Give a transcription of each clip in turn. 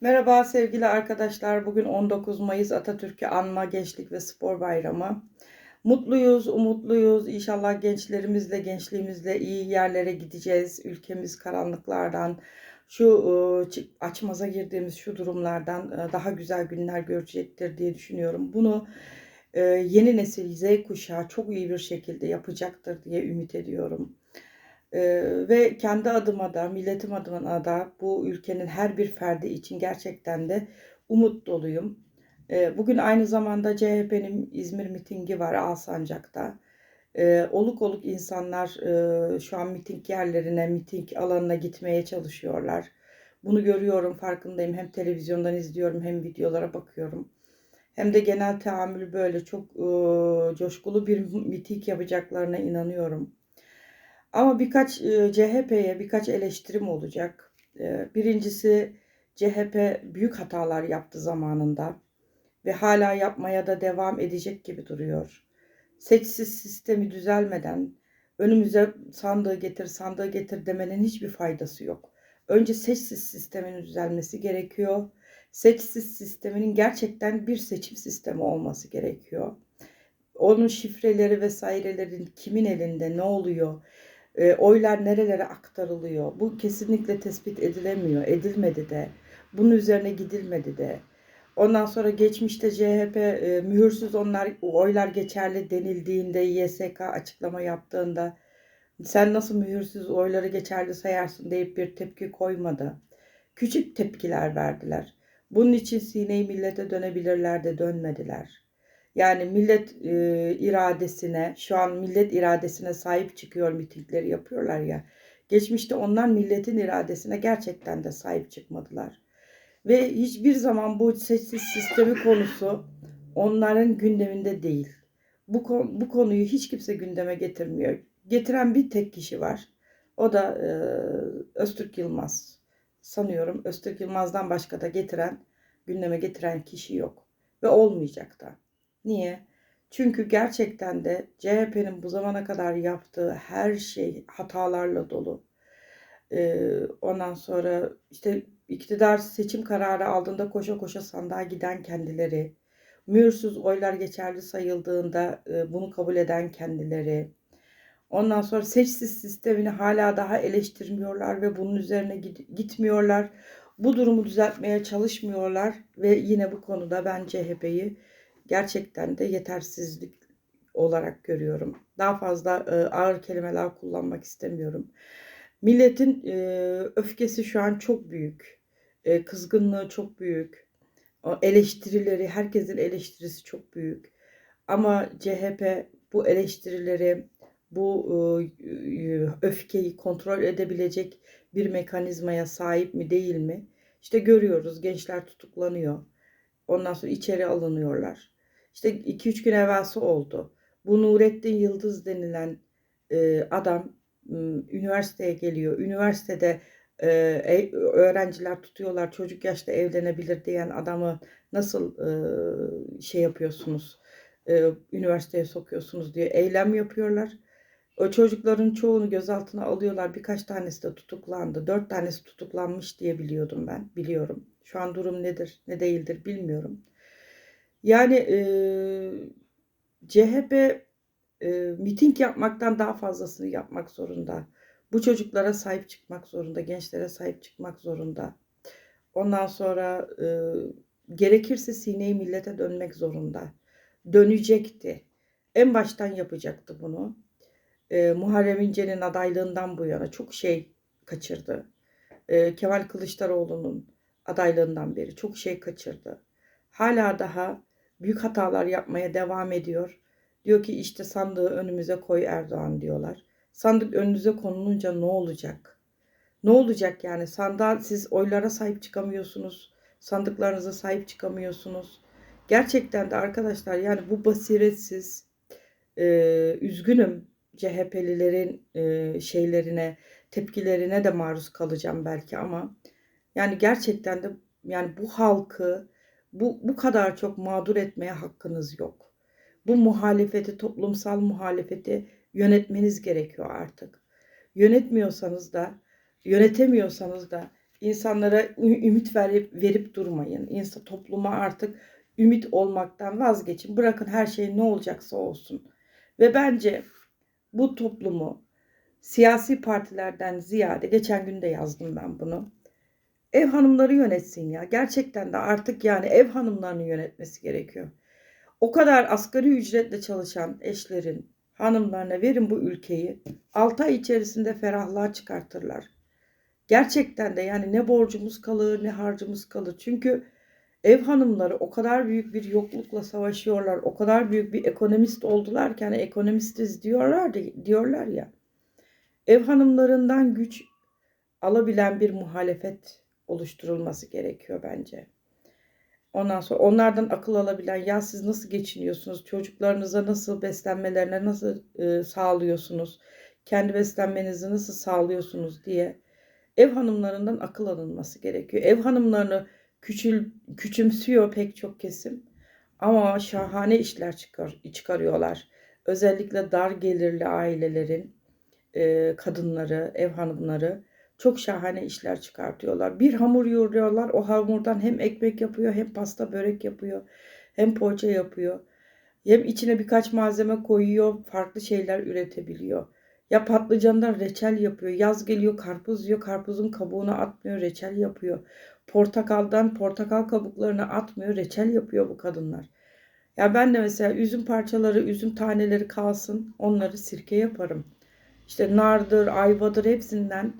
Merhaba sevgili arkadaşlar. Bugün 19 Mayıs Atatürk'ü Anma Gençlik ve Spor Bayramı. Mutluyuz, umutluyuz. İnşallah gençlerimizle, gençliğimizle iyi yerlere gideceğiz. Ülkemiz karanlıklardan, şu e, açmaza girdiğimiz şu durumlardan e, daha güzel günler görecektir diye düşünüyorum. Bunu e, yeni nesil Z kuşağı çok iyi bir şekilde yapacaktır diye ümit ediyorum. Ve kendi adıma da, milletim adına da bu ülkenin her bir ferdi için gerçekten de umut doluyum. Bugün aynı zamanda CHP'nin İzmir mitingi var Alsancak'ta. Oluk oluk insanlar şu an miting yerlerine, miting alanına gitmeye çalışıyorlar. Bunu görüyorum, farkındayım. Hem televizyondan izliyorum hem videolara bakıyorum. Hem de genel tahammül böyle çok coşkulu bir miting yapacaklarına inanıyorum. Ama birkaç e, CHP'ye birkaç eleştirim olacak. E, birincisi CHP büyük hatalar yaptı zamanında ve hala yapmaya da devam edecek gibi duruyor. Seçsiz sistemi düzelmeden önümüze sandığı getir, sandığı getir demenin hiçbir faydası yok. Önce seçsiz sistemin düzelmesi gerekiyor. Seçsiz sisteminin gerçekten bir seçim sistemi olması gerekiyor. Onun şifreleri vesairelerin kimin elinde ne oluyor? E, oylar nerelere aktarılıyor. Bu kesinlikle tespit edilemiyor. Edilmedi de. Bunun üzerine gidilmedi de. Ondan sonra geçmişte CHP e, mühürsüz onlar oylar geçerli denildiğinde YSK açıklama yaptığında sen nasıl mühürsüz oyları geçerli sayarsın deyip bir tepki koymadı. Küçük tepkiler verdiler. Bunun için sineyi millete dönebilirler de dönmediler. Yani millet e, iradesine, şu an millet iradesine sahip çıkıyor mitingleri yapıyorlar ya. Geçmişte onlar milletin iradesine gerçekten de sahip çıkmadılar. Ve hiçbir zaman bu sessiz sistemi konusu onların gündeminde değil. Bu, bu konuyu hiç kimse gündeme getirmiyor. Getiren bir tek kişi var. O da e, Öztürk Yılmaz. Sanıyorum Öztürk Yılmaz'dan başka da getiren, gündeme getiren kişi yok. Ve olmayacak da. Niye? Çünkü gerçekten de CHP'nin bu zamana kadar yaptığı her şey hatalarla dolu. Ee, ondan sonra işte iktidar seçim kararı aldığında koşa koşa sandığa giden kendileri, mühürsüz oylar geçerli sayıldığında e, bunu kabul eden kendileri, ondan sonra seçsiz sistemini hala daha eleştirmiyorlar ve bunun üzerine gitmiyorlar. Bu durumu düzeltmeye çalışmıyorlar ve yine bu konuda ben CHP'yi gerçekten de yetersizlik olarak görüyorum. Daha fazla e, ağır kelimeler kullanmak istemiyorum. Milletin e, öfkesi şu an çok büyük. E, kızgınlığı çok büyük. O eleştirileri, herkesin eleştirisi çok büyük. Ama CHP bu eleştirileri, bu e, öfkeyi kontrol edebilecek bir mekanizmaya sahip mi değil mi? İşte görüyoruz gençler tutuklanıyor. Ondan sonra içeri alınıyorlar. İşte 2-3 gün evvelsi oldu. Bu Nurettin Yıldız denilen e, adam üniversiteye geliyor. Üniversitede e, e, öğrenciler tutuyorlar. Çocuk yaşta evlenebilir diyen adamı nasıl e, şey yapıyorsunuz? E, üniversiteye sokuyorsunuz diye eylem yapıyorlar. O çocukların çoğunu gözaltına alıyorlar. Birkaç tanesi de tutuklandı. Dört tanesi tutuklanmış diye biliyordum ben. Biliyorum. Şu an durum nedir, ne değildir bilmiyorum. Yani e, CHP e, miting yapmaktan daha fazlasını yapmak zorunda. Bu çocuklara sahip çıkmak zorunda, gençlere sahip çıkmak zorunda. Ondan sonra e, gerekirse sineyi millete dönmek zorunda. Dönecekti. En baştan yapacaktı bunu. E, Muharrem İnce'nin adaylığından bu yana çok şey kaçırdı. E, Kemal Kılıçdaroğlu'nun adaylığından beri çok şey kaçırdı. Hala daha büyük hatalar yapmaya devam ediyor. Diyor ki işte sandığı önümüze koy Erdoğan diyorlar. Sandık önünüze konulunca ne olacak? Ne olacak yani? Sandığa siz oylara sahip çıkamıyorsunuz. Sandıklarınıza sahip çıkamıyorsunuz. Gerçekten de arkadaşlar yani bu basiretsiz e, üzgünüm CHP'lilerin e, şeylerine, tepkilerine de maruz kalacağım belki ama yani gerçekten de yani bu halkı bu, bu kadar çok mağdur etmeye hakkınız yok. Bu muhalefeti, toplumsal muhalefeti yönetmeniz gerekiyor artık. Yönetmiyorsanız da, yönetemiyorsanız da insanlara ümit verip verip durmayın. İnsan topluma artık ümit olmaktan vazgeçin. Bırakın her şey ne olacaksa olsun. Ve bence bu toplumu siyasi partilerden ziyade geçen gün de yazdım ben bunu. Ev hanımları yönetsin ya. Gerçekten de artık yani ev hanımlarının yönetmesi gerekiyor. O kadar asgari ücretle çalışan eşlerin hanımlarına verin bu ülkeyi. 6 ay içerisinde ferahlığa çıkartırlar. Gerçekten de yani ne borcumuz kalır ne harcımız kalır. Çünkü ev hanımları o kadar büyük bir yoklukla savaşıyorlar. O kadar büyük bir ekonomist oldular ki hani ekonomistiz diyorlar, diyorlar ya. Ev hanımlarından güç alabilen bir muhalefet oluşturulması gerekiyor bence. Ondan sonra onlardan akıl alabilen ya siz nasıl geçiniyorsunuz? Çocuklarınıza nasıl beslenmelerine nasıl e, sağlıyorsunuz? Kendi beslenmenizi nasıl sağlıyorsunuz diye ev hanımlarından akıl alınması gerekiyor. Ev hanımlarını küçül, küçümsüyor pek çok kesim. Ama şahane işler çıkar, çıkarıyorlar. Özellikle dar gelirli ailelerin e, kadınları, ev hanımları çok şahane işler çıkartıyorlar. Bir hamur yoğuruyorlar. O hamurdan hem ekmek yapıyor, hem pasta börek yapıyor, hem poğaça yapıyor. Hem içine birkaç malzeme koyuyor, farklı şeyler üretebiliyor. Ya patlıcandan reçel yapıyor. Yaz geliyor karpuz yiyor. Karpuzun kabuğunu atmıyor, reçel yapıyor. Portakaldan portakal kabuklarını atmıyor, reçel yapıyor bu kadınlar. Ya ben de mesela üzüm parçaları, üzüm taneleri kalsın, onları sirke yaparım. İşte nardır, ayvadır hepsinden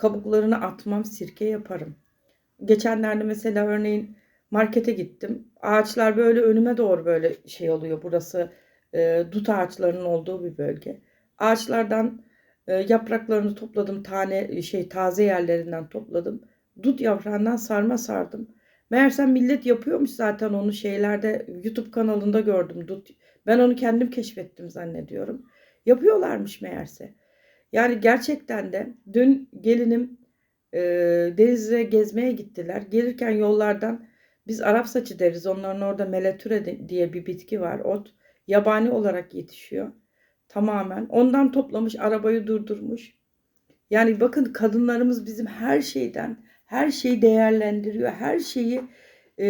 kabuklarını atmam, sirke yaparım. Geçenlerde mesela örneğin markete gittim. Ağaçlar böyle önüme doğru böyle şey oluyor. Burası e, dut ağaçlarının olduğu bir bölge. Ağaçlardan e, yapraklarını topladım. Tane şey taze yerlerinden topladım. Dut yaprağından sarma sardım. Meğersem millet yapıyormuş zaten onu şeylerde YouTube kanalında gördüm. Dut. Ben onu kendim keşfettim zannediyorum. Yapıyorlarmış meğerse. Yani gerçekten de dün gelinim e, denize gezmeye gittiler. Gelirken yollardan biz Arap saçı deriz. Onların orada meletüre diye bir bitki var. Ot yabani olarak yetişiyor. Tamamen. Ondan toplamış, arabayı durdurmuş. Yani bakın kadınlarımız bizim her şeyden, her şeyi değerlendiriyor. Her şeyi e,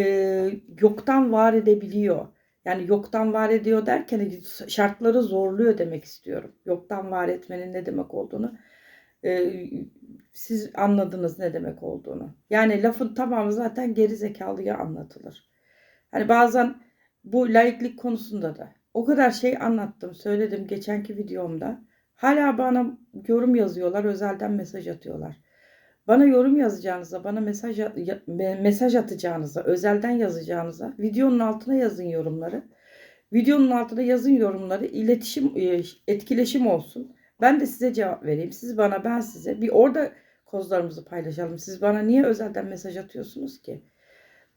yoktan var edebiliyor. Yani yoktan var ediyor derken hani şartları zorluyor demek istiyorum. Yoktan var etmenin ne demek olduğunu. E, siz anladınız ne demek olduğunu. Yani lafın tamamı zaten geri zekalıya anlatılır. Hani bazen bu laiklik konusunda da o kadar şey anlattım, söyledim geçenki videomda. Hala bana yorum yazıyorlar, özelden mesaj atıyorlar. Bana yorum yazacağınıza, bana mesaj mesaj atacağınıza, özelden yazacağınıza videonun altına yazın yorumları. Videonun altına yazın yorumları, iletişim, e, etkileşim olsun. Ben de size cevap vereyim. Siz bana, ben size. Bir orada kozlarımızı paylaşalım. Siz bana niye özelden mesaj atıyorsunuz ki?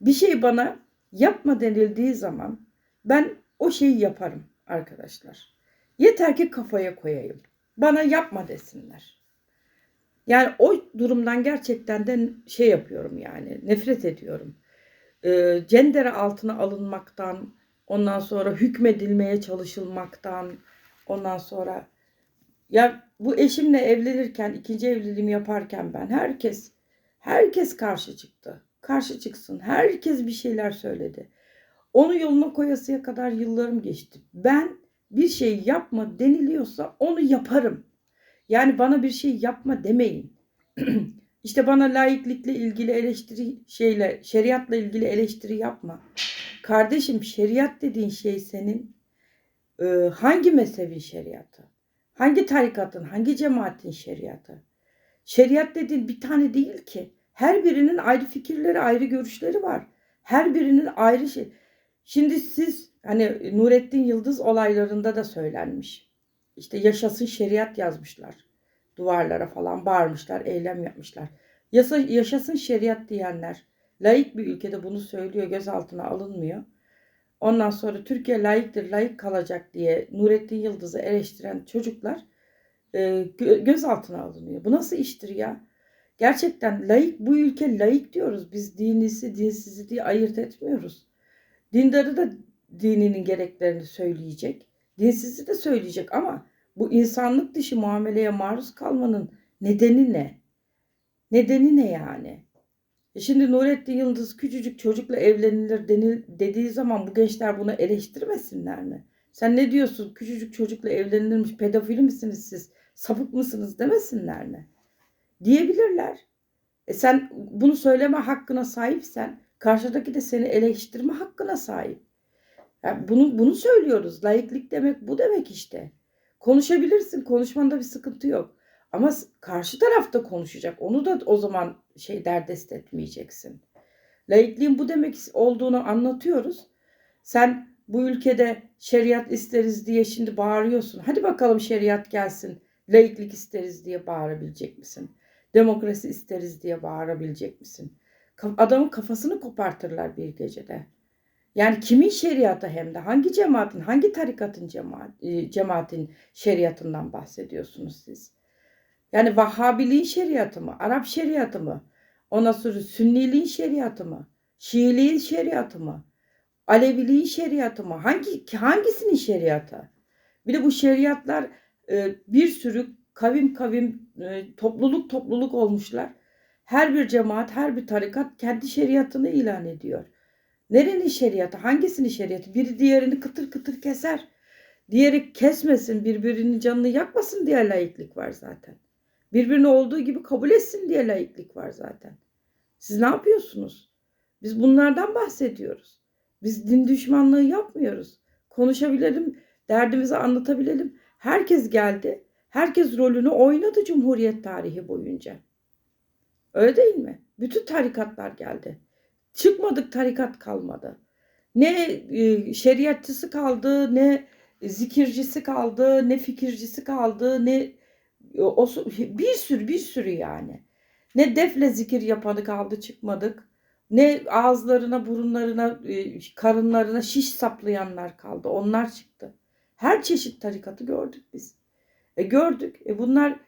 Bir şey bana yapma denildiği zaman ben o şeyi yaparım arkadaşlar. Yeter ki kafaya koyayım. Bana yapma desinler. Yani o durumdan gerçekten de şey yapıyorum yani nefret ediyorum. E, cendere altına alınmaktan, ondan sonra hükmedilmeye çalışılmaktan, ondan sonra ya bu eşimle evlenirken, ikinci evliliğimi yaparken ben herkes herkes karşı çıktı. Karşı çıksın. Herkes bir şeyler söyledi. Onu yoluna koyasıya kadar yıllarım geçti. Ben bir şey yapma deniliyorsa onu yaparım. Yani bana bir şey yapma demeyin. İşte bana laiklikle ilgili eleştiri şeyle, şeriatla ilgili eleştiri yapma. Kardeşim şeriat dediğin şey senin e, hangi mezhebin şeriatı? Hangi tarikatın, hangi cemaatin şeriatı? Şeriat dediğin bir tane değil ki. Her birinin ayrı fikirleri, ayrı görüşleri var. Her birinin ayrı şey. Şimdi siz hani Nurettin Yıldız olaylarında da söylenmiş. İşte yaşasın şeriat yazmışlar. Duvarlara falan bağırmışlar, eylem yapmışlar. Yasa, yaşasın şeriat diyenler laik bir ülkede bunu söylüyor, gözaltına alınmıyor. Ondan sonra Türkiye layıktır, layık kalacak diye Nurettin Yıldız'ı eleştiren çocuklar e, gözaltına alınıyor. Bu nasıl iştir ya? Gerçekten layık, bu ülke layık diyoruz. Biz dinisi, dinsizi diye ayırt etmiyoruz. Dindarı da dininin gereklerini söyleyecek. Dinsizi de söyleyecek ama bu insanlık dışı muameleye maruz kalmanın nedeni ne? Nedeni ne yani? E şimdi Nurettin Yıldız küçücük çocukla evlenilir denil, dediği zaman bu gençler bunu eleştirmesinler mi? Sen ne diyorsun? Küçücük çocukla evlenilirmiş. Pedofili misiniz siz? Sapık mısınız demesinler mi? Diyebilirler. E sen bunu söyleme hakkına sahipsen karşıdaki de seni eleştirme hakkına sahip. Yani bunu bunu söylüyoruz. Laiklik demek bu demek işte. Konuşabilirsin. Konuşmanda bir sıkıntı yok. Ama karşı tarafta konuşacak. Onu da o zaman şey derdest etmeyeceksin. Laikliğin bu demek olduğunu anlatıyoruz. Sen bu ülkede şeriat isteriz diye şimdi bağırıyorsun. Hadi bakalım şeriat gelsin. Laiklik isteriz diye bağırabilecek misin? Demokrasi isteriz diye bağırabilecek misin? Adamın kafasını kopartırlar bir gecede. Yani kimin şeriatı hem de hangi cemaatin, hangi tarikatın cemaat, e, cemaatin şeriatından bahsediyorsunuz siz? Yani Vahhabiliğin şeriatı mı? Arap şeriatı mı? Ondan sonra Sünniliğin şeriatı mı? Şiiliğin şeriatı mı? Aleviliğin şeriatı mı? Hangi hangisinin şeriatı? Bir de bu şeriatlar e, bir sürü kavim kavim e, topluluk topluluk olmuşlar. Her bir cemaat, her bir tarikat kendi şeriatını ilan ediyor. Nerenin şeriatı? Hangisinin şeriatı? Biri diğerini kıtır kıtır keser. Diğeri kesmesin, birbirinin canını yakmasın diye laiklik var zaten. Birbirini olduğu gibi kabul etsin diye laiklik var zaten. Siz ne yapıyorsunuz? Biz bunlardan bahsediyoruz. Biz din düşmanlığı yapmıyoruz. Konuşabilelim, derdimizi anlatabilelim. Herkes geldi. Herkes rolünü oynadı Cumhuriyet tarihi boyunca. Öyle değil mi? Bütün tarikatlar geldi. Çıkmadık tarikat kalmadı. Ne e, şeriatçısı kaldı, ne zikircisi kaldı, ne fikircisi kaldı, ne o bir sürü bir sürü yani. Ne defle zikir yapanı kaldı çıkmadık. Ne ağızlarına, burunlarına, e, karınlarına şiş saplayanlar kaldı. Onlar çıktı. Her çeşit tarikatı gördük biz. E gördük. E bunlar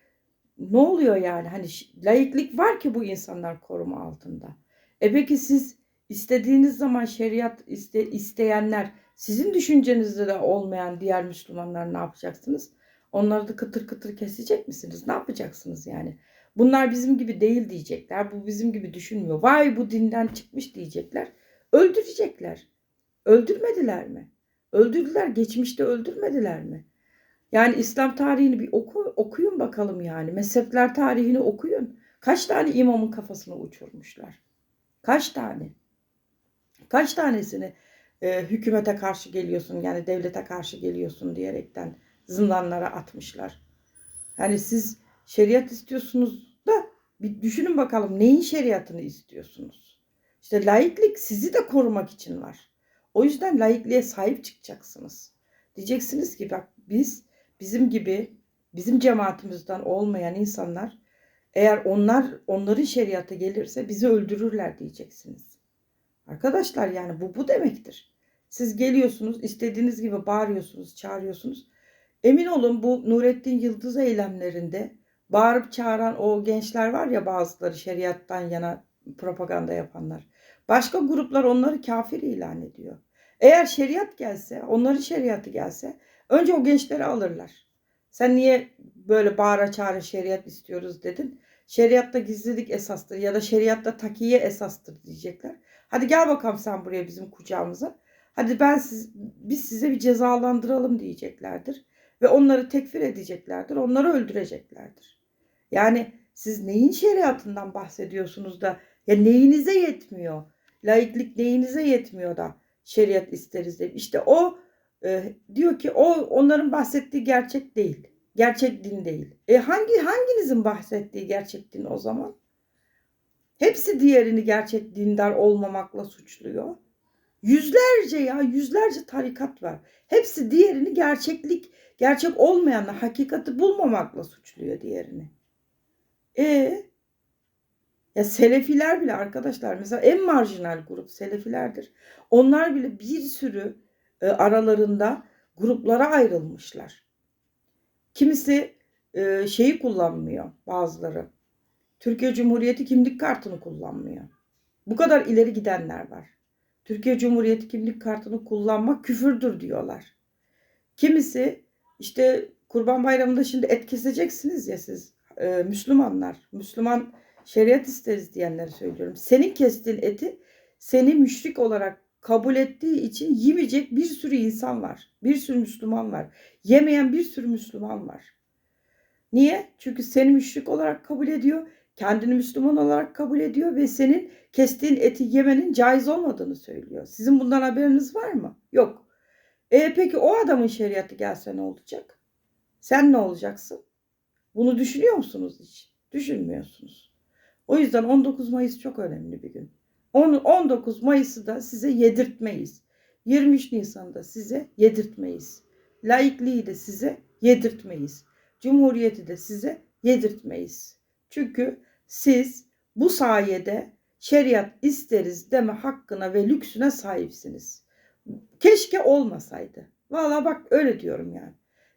ne oluyor yani? Hani laiklik var ki bu insanlar koruma altında. E peki siz istediğiniz zaman şeriat iste, isteyenler sizin düşüncenizde de olmayan diğer Müslümanlar ne yapacaksınız? Onları da kıtır kıtır kesecek misiniz? Ne yapacaksınız yani? Bunlar bizim gibi değil diyecekler. Bu bizim gibi düşünmüyor. Vay bu dinden çıkmış diyecekler. Öldürecekler. Öldürmediler mi? Öldürdüler. Geçmişte öldürmediler mi? Yani İslam tarihini bir oku, okuyun bakalım yani. Mezhepler tarihini okuyun. Kaç tane imamın kafasını uçurmuşlar? Kaç tane? Kaç tanesini e, hükümete karşı geliyorsun yani devlete karşı geliyorsun diyerekten zindanlara atmışlar. Yani siz şeriat istiyorsunuz da bir düşünün bakalım neyin şeriatını istiyorsunuz? İşte laiklik sizi de korumak için var. O yüzden laikliğe sahip çıkacaksınız. Diyeceksiniz ki bak biz bizim gibi bizim cemaatimizden olmayan insanlar eğer onlar onların şeriatı gelirse bizi öldürürler diyeceksiniz. Arkadaşlar yani bu bu demektir. Siz geliyorsunuz, istediğiniz gibi bağırıyorsunuz, çağırıyorsunuz. Emin olun bu Nurettin Yıldız eylemlerinde bağırıp çağıran o gençler var ya bazıları şeriattan yana propaganda yapanlar. Başka gruplar onları kafir ilan ediyor. Eğer şeriat gelse, onların şeriatı gelse önce o gençleri alırlar. Sen niye böyle bağıra çağıra şeriat istiyoruz dedin? Şeriatta gizlilik esastır ya da şeriatta takiye esastır diyecekler. Hadi gel bakalım sen buraya bizim kucağımıza. Hadi ben siz, biz size bir cezalandıralım diyeceklerdir. Ve onları tekfir edeceklerdir. Onları öldüreceklerdir. Yani siz neyin şeriatından bahsediyorsunuz da ya neyinize yetmiyor? Laiklik neyinize yetmiyor da şeriat isteriz de. İşte o e, diyor ki o onların bahsettiği gerçek değil. Gerçek din değil. E hangi hanginizin bahsettiği gerçek din o zaman? Hepsi diğerini gerçek dindar olmamakla suçluyor. Yüzlerce ya yüzlerce tarikat var. Hepsi diğerini gerçeklik, gerçek olmayanla hakikati bulmamakla suçluyor diğerini. E ya Selefiler bile arkadaşlar mesela en marjinal grup Selefilerdir. Onlar bile bir sürü e, aralarında gruplara ayrılmışlar. Kimisi e, şeyi kullanmıyor bazıları. Türkiye Cumhuriyeti kimlik kartını kullanmıyor. Bu kadar ileri gidenler var. Türkiye Cumhuriyeti kimlik kartını kullanmak küfürdür diyorlar. Kimisi işte Kurban Bayramı'nda şimdi et keseceksiniz ya siz e, Müslümanlar. Müslüman şeriat isteriz diyenleri söylüyorum. Senin kestiğin eti seni müşrik olarak kabul ettiği için yemeyecek bir sürü insan var. Bir sürü Müslüman var. Yemeyen bir sürü Müslüman var. Niye? Çünkü seni müşrik olarak kabul ediyor. Kendini Müslüman olarak kabul ediyor ve senin kestiğin eti yemenin caiz olmadığını söylüyor. Sizin bundan haberiniz var mı? Yok. E peki o adamın şeriatı gelse ne olacak? Sen ne olacaksın? Bunu düşünüyor musunuz hiç? Düşünmüyorsunuz. O yüzden 19 Mayıs çok önemli bir gün. 19 Mayıs'ı da size yedirtmeyiz. 23 Nisan'da size yedirtmeyiz. Laikliği de size yedirtmeyiz. Cumhuriyeti de size yedirtmeyiz. Çünkü siz bu sayede şeriat isteriz deme hakkına ve lüksüne sahipsiniz. Keşke olmasaydı. Valla bak öyle diyorum yani.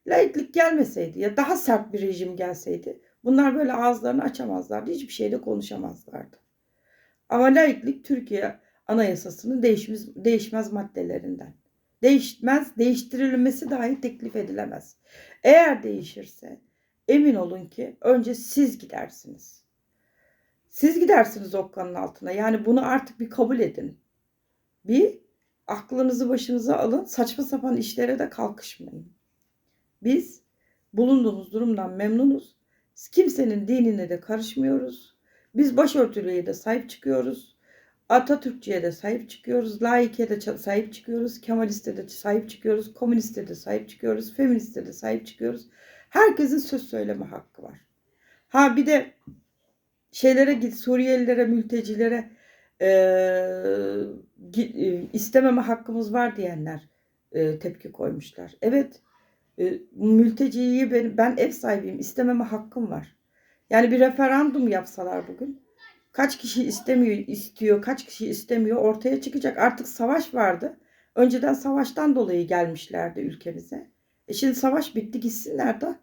Laiklik gelmeseydi ya daha sert bir rejim gelseydi bunlar böyle ağızlarını açamazlardı. Hiçbir şeyde konuşamazlardı. Ama laiklik Türkiye anayasasının değişmez, değişmez maddelerinden. Değişmez, değiştirilmesi dahi teklif edilemez. Eğer değişirse emin olun ki önce siz gidersiniz. Siz gidersiniz okkanın altına. Yani bunu artık bir kabul edin. Bir aklınızı başınıza alın. Saçma sapan işlere de kalkışmayın. Biz bulunduğumuz durumdan memnunuz. Kimsenin dinine de karışmıyoruz. Biz başörtülüye de sahip çıkıyoruz. Atatürkçüye de sahip çıkıyoruz. Laik'e de sahip çıkıyoruz. Kemaliste de sahip çıkıyoruz. Komüniste de sahip çıkıyoruz. Feministe de sahip çıkıyoruz. Herkesin söz söyleme hakkı var. Ha bir de şeylere git Suriyelilere, mültecilere e, istememe hakkımız var diyenler e, tepki koymuşlar. Evet e, mülteciyi ben, ben ev sahibiyim istememe hakkım var. Yani bir referandum yapsalar bugün kaç kişi istemiyor istiyor kaç kişi istemiyor ortaya çıkacak. Artık savaş vardı. Önceden savaştan dolayı gelmişlerdi ülkemize. E şimdi savaş bitti gitsinler de.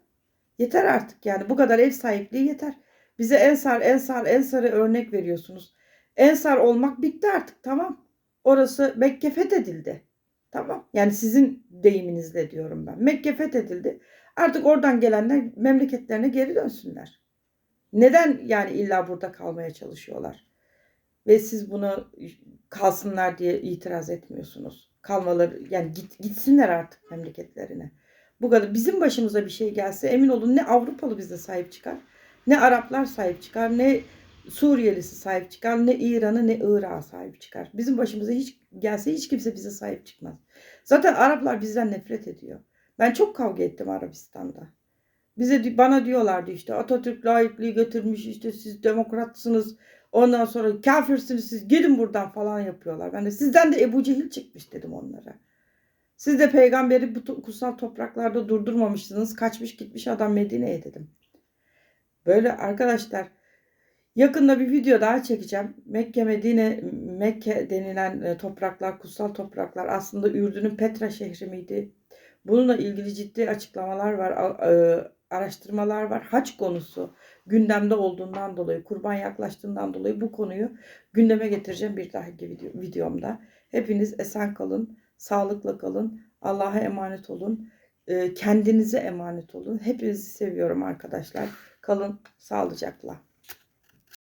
Yeter artık yani bu kadar ev sahipliği yeter. Bize Ensar, Ensar, Ensar'ı örnek veriyorsunuz. Ensar olmak bitti artık tamam. Orası Mekke fethedildi. Tamam. Yani sizin deyiminizle diyorum ben. Mekke fethedildi. Artık oradan gelenler memleketlerine geri dönsünler. Neden yani illa burada kalmaya çalışıyorlar? Ve siz bunu kalsınlar diye itiraz etmiyorsunuz. Kalmaları yani git, gitsinler artık memleketlerine. Bu kadar bizim başımıza bir şey gelse emin olun ne Avrupalı bize sahip çıkar, ne Araplar sahip çıkar, ne Suriyelisi sahip çıkar, ne İran'ı ne Irak'a sahip çıkar. Bizim başımıza hiç gelse hiç kimse bize sahip çıkmaz. Zaten Araplar bizden nefret ediyor. Ben çok kavga ettim Arabistan'da. Bize bana diyorlardı işte Atatürk layıklığı getirmiş işte siz demokratsınız. Ondan sonra kafirsiniz siz gidin buradan falan yapıyorlar. Ben de sizden de Ebu Cehil çıkmış dedim onlara. Siz de peygamberi bu kutsal topraklarda durdurmamışsınız. Kaçmış gitmiş adam Medine'ye dedim. Böyle arkadaşlar yakında bir video daha çekeceğim. Mekke Medine Mekke denilen e, topraklar kutsal topraklar aslında Ürdün'ün Petra şehri miydi? Bununla ilgili ciddi açıklamalar var, e, araştırmalar var. Haç konusu gündemde olduğundan dolayı, kurban yaklaştığından dolayı bu konuyu gündeme getireceğim bir dahaki videomda. Hepiniz esen kalın, sağlıkla kalın, Allah'a emanet olun, e, kendinize emanet olun. Hepinizi seviyorum arkadaşlar. Kalın sağlıcakla.